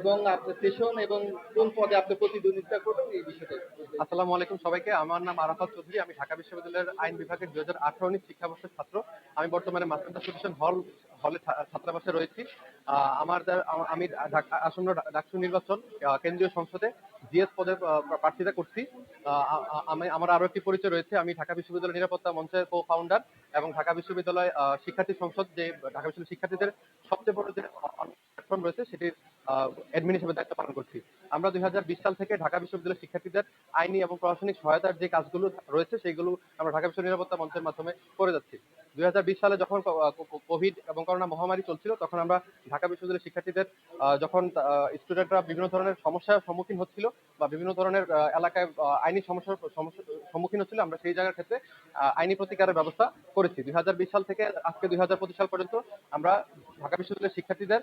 এবং আপনার সেশন এবং কোন পদে আপনি প্রতিদ্বন্দ্বিতা করবেন এই বিষয়টা আসসালামু আলাইকুম সবাইকে। আমার নাম আরাফাত চৌধুরী। আমি ঢাকা বিশ্ববিদ্যালয়ের আইন বিভাগের দুই হাজার আঠারো শিক্ষাবর্ষের ছাত্র। আমি বর্তমানে মাস্টার হল, হলে ছাত্রাবাসে রয়েছি। আমার আমি আসন্ন ডাকসু নির্বাচন কেন্দ্রীয় সংসদে জিএস পদে করছি। আমি, আমার আরও একটি পরিচয় রয়েছে। আমি ঢাকা বিশ্ববিদ্যালয় নিরাপত্তা মঞ্চের কো ফাউন্ডার এবং ঢাকা বিশ্ববিদ্যালয় শিক্ষার্থী সংসদ যে, ঢাকা বিশ্ববিদ্যালয় শিক্ষার্থীদের সবচেয়ে বড় যে প্ল্যাটফর্ম রয়েছে, সেটির অ্যাডমিন হিসেবে দায়িত্ব পালন করছি। আমরা দুই হাজার বিশ সাল থেকে ঢাকা বিশ্ববিদ্যালয়ের শিক্ষার্থীদের আইনি এবং প্রশাসনিক সহায়তার যে কাজগুলো রয়েছে সেইগুলো আমরা ঢাকা বিশ্ববিদ্যালয় নিরাপত্তা মঞ্চের মাধ্যমে করে যাচ্ছি। দুই সালে যখন কোভিড এবং করোনা মহামারী চলছিল, তখন আমরা ঢাকা বিশ্ববিদ্যালয়ের শিক্ষার্থীদের যখন স্টুডেন্টরা বিভিন্ন ধরনের সমস্যার সম্মুখীন হচ্ছিল বা বিভিন্ন ধরনের এলাকায় আইনি সমস্যার সম্মুখীন হচ্ছিল, আমরা সেই জায়গার ক্ষেত্রে আইনি প্রতিকারের ব্যবস্থা করেছি। দুই হাজার বিশ সাল থেকে আজকে দুই হাজার পঁচিশ সাল পর্যন্ত আমরা ঢাকা বিশ্ববিদ্যালয়ের শিক্ষার্থীদের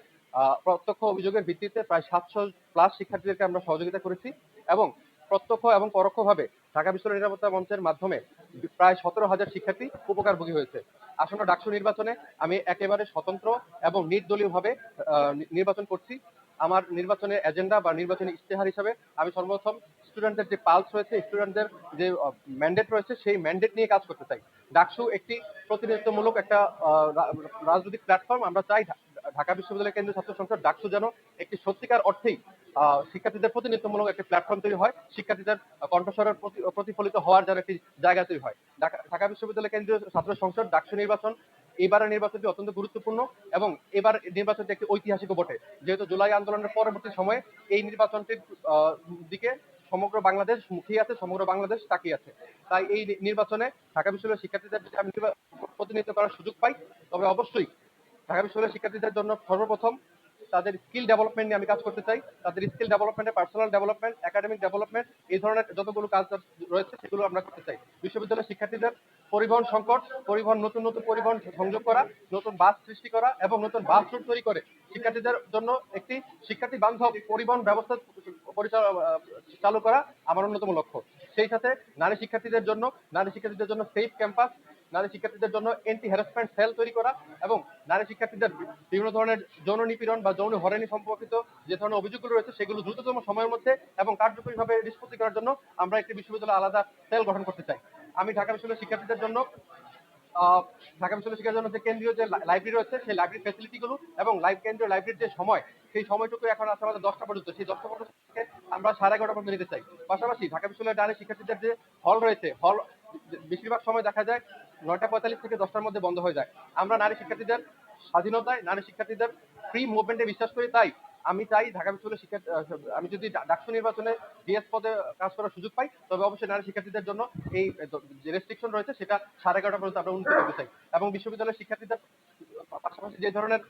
প্রত্যক্ষ অভিযোগের ভিত্তিতে প্রায় সাতশো প্লাস শিক্ষার্থীদেরকে আমরা সহযোগিতা করেছি এবং প্রত্যক্ষ এবং পরোক্ষভাবে ঢাকা বিশ্ববিদ্যালয় নিরাপত্তা মঞ্চের মাধ্যমে প্রায় সতেরো হাজার শিক্ষার্থী উপকারভোগী হয়েছে। আসন্ন ডাকসু নির্বাচনে আমি একেবারে স্বতন্ত্র এবং নির্দলীয়ভাবে নির্বাচন করছি। আমার নির্বাচনের এজেন্ডা বা নির্বাচনী ইশতেহার হিসাবে আমি সর্বপ্রথম স্টুডেন্টদের যে পালস রয়েছে স্টুডেন্টদের যে ম্যান্ডেট রয়েছে, সেই ম্যান্ডেট নিয়ে কাজ করতে চাই। ডাকসু একটি প্রতিনিধিত্বমূলক একটা রাজনৈতিক প্ল্যাটফর্ম আমরা চাই ঢাকা বিশ্ববিদ্যালয় কেন্দ্রীয় ছাত্র সংসদ ডাকসু যেন একটি সত্যিকার অর্থেই শিক্ষার্থীদের প্রতিনিধিত্বমূলক একটি প্ল্যাটফর্ম তৈরি হয়, শিক্ষার্থীদের কণ্ঠস্বরের প্রতিফলিত হওয়ার যেন একটি জায়গা তৈরি হয়। ঢাকা বিশ্ববিদ্যালয় কেন্দ্রীয় ছাত্র সংসদ ডাকসু নির্বাচন, এবারের নির্বাচনটি অত্যন্ত গুরুত্বপূর্ণ এবং এবার নির্বাচনটি একটি ঐতিহাসিক বটে। যেহেতু জুলাই আন্দোলনের পরবর্তী সময়ে এই নির্বাচনটির দিকে সমগ্র বাংলাদেশ মুখিয়ে আছে, সমগ্র বাংলাদেশ তাকিয়ে আছে। তাই এই নির্বাচনে ঢাকা বিশ্ববিদ্যালয়ের শিক্ষার্থীদের প্রতিনিধিত্ব করার সুযোগ পাই। তবে অবশ্যই ঢাকা বিশ্ববিদ্যালয়ের শিক্ষার্থীদের জন্য সর্বপ্রথম তাদের স্কিল ডেভেলপমেন্ট নিয়ে আমি কাজ করতে চাই। তাদের স্কিল ডেভেলপমেন্টে পার্সোনাল ডেভেলপমেন্ট একাডেমিক ডেভেলপমেন্ট এই ধরনের যতগুলো কাজ রয়েছে সেগুলো আমরা করতে চাই। বিশ্ববিদ্যালয়ের শিক্ষার্থীদের পরিবহন সংকট, পরিবহন, নতুন নতুন পরিবহন সংযোগ করা, নতুন বাস সৃষ্টি করা এবং নতুন বাস রুট তৈরি করে শিক্ষার্থীদের জন্য একটি শিক্ষার্থী বান্ধব পরিবহন ব্যবস্থা পরিচালনা চালু করা আমার অন্যতম লক্ষ্য। সেই সাথে নারী শিক্ষার্থীদের জন্য, নারী শিক্ষার্থীদের জন্য সেফ ক্যাম্পাস নারী শিক্ষার্থীদের জন্য এন্টি হ্যারাসমেন্ট সেল তৈরি করা এবং নারী শিক্ষার্থীদের বিভিন্ন ধরনের যৌন নিপীড়ন বা যৌন হয়রানি সম্পর্কিত যে ধরনের অভিযোগগুলো রয়েছে, সেগুলো দ্রুততম সময়ের মধ্যে এবং কার্যকরীভাবে নিষ্পত্তি করার জন্য আমরা একটি বিশ্ববিদ্যালয় আলাদা সেল গঠন করতে চাই। আমি ঢাকা বিশ্ববিদ্যালয়ের শিক্ষার্থীদের জন্য ঢাকা বিশ্ববিদ্যালয় জন্য যে কেন্দ্রীয় যে লাইব্রেরি রয়েছে, সেই লাইব্রেরি ফেসিলিটিগুলো এবং লাইভ কেন্দ্রীয় লাইব্রেরির যে সময়, সেই সময়টুকু এখন আছে আমাদের দশটা পর্যন্ত। সেই দশটা পর্যন্ত আমরা সাড়ে এগারোটা পর্যন্ত নিতে চাই। পাশাপাশি ঢাকা বিশ্ববিদ্যালয়ের নারী শিক্ষার্থীদের যে হল রয়েছে হল বেশিরভাগ সময় দেখা যায় নয়টা পঁয়তাল্লিশ থেকে দশটার মধ্যে বন্ধ হয়ে যায়। আমরা নারী শিক্ষার্থীদের স্বাধীনতায় নারী শিক্ষার্থীদের ফ্রি মুভমেন্টে বিশ্বাস করি তাই আমি চাই ঢাকা বিশ্ববিদ্যালয় শিক্ষা আমি যদি ডাকসু নির্বাচনে ডিএস পদে কাজ করার সুযোগ পাই তবে অবশ্যই নারী শিক্ষার্থীদের জন্য এই যে রেস্ট্রিকশন রয়েছে সেটা সাড়ে এগারোটা পর্যন্ত আমরা উন্নত করতে চাই। এবং বিশ্ববিদ্যালয়ের শিক্ষার্থীদের পাশাপাশি যে ধরনের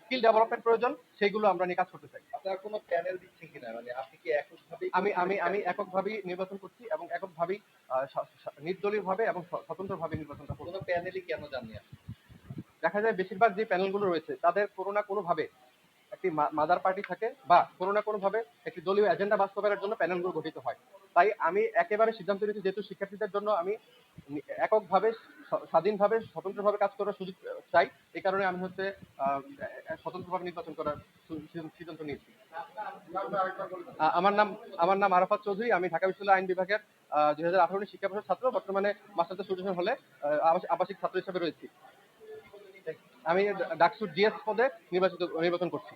স্কিল ডেভেলপমেন্ট প্রয়োজন সেগুলো আমরা নিয়ে কাজ করতে চাই। আপনারা কোনো প্যানেল দিচ্ছেন কিনা? মানে আপনি কি এককভাবে আমি আমি আমি এককভাবেই নির্বাচন করছি এবং এককভাবেই নির্দলীয়ভাবে এবং স্ব- স্বতন্ত্রভাবে নির্বাচনটা করব। কোনো প্যানেলই কেন আপনি? দেখা যায় বেশিরভাগ যে প্যানেলগুলো রয়েছে তাদের কোনো না কোনো ভাবে একটি মাদার পার্টি থাকে বা কোনো না কোনো ভাবে একটি দলীয় এজেন্ডা বাস্তবায়নের জন্য প্যানেলগুলো গঠিত হয়। তাই আমি একেবারে সিদ্ধান্ত নিয়েছি যেহেতু শিক্ষার্থীদের জন্য আমি এককভাবে স্বাধীনভাবে স্বতন্ত্রভাবে কাজ করার সুযোগ চাই। এই কারণে আমি হচ্ছে আহ, স্বতন্ত্রভাবে নির্বাচন করার সিদ্ধান্ত নিয়েছি। আমার নাম আমার নাম আরাফাত চৌধুরী, আমি ঢাকা বিশ্ববিদ্যালয় আইন বিভাগের দুই হাজার আঠারো শিক্ষা পরিষদ ছাত্র, বর্তমানে মাস্টার স্টুডেন্ট হলে আবাসিক- ছাত্র হিসেবে রয়েছি। আমি ডাকসুর জিএস পদে নির্বাচিত, নির্বাচন করছি।